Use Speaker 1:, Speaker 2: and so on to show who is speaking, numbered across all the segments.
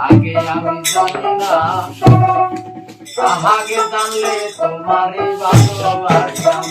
Speaker 1: আগে আমি জানি না আগে জানলে তোমার ভালোবাসতাম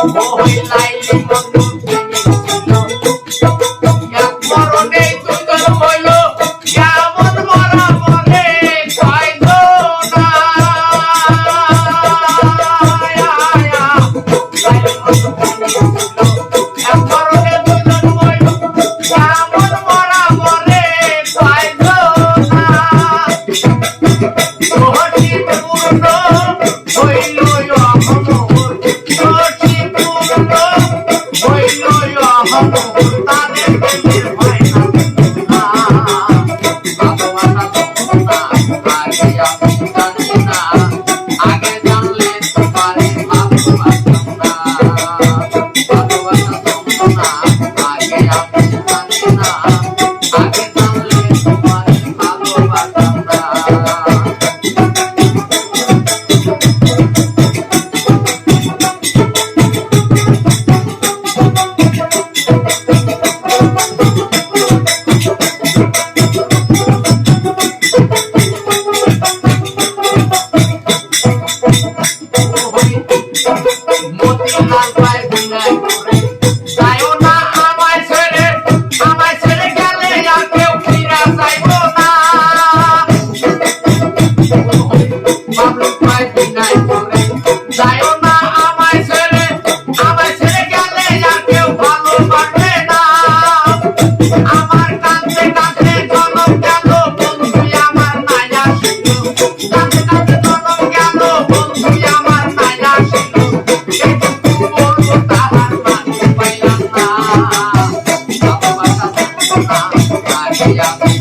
Speaker 1: Oh, we like it, তাদের Yeah.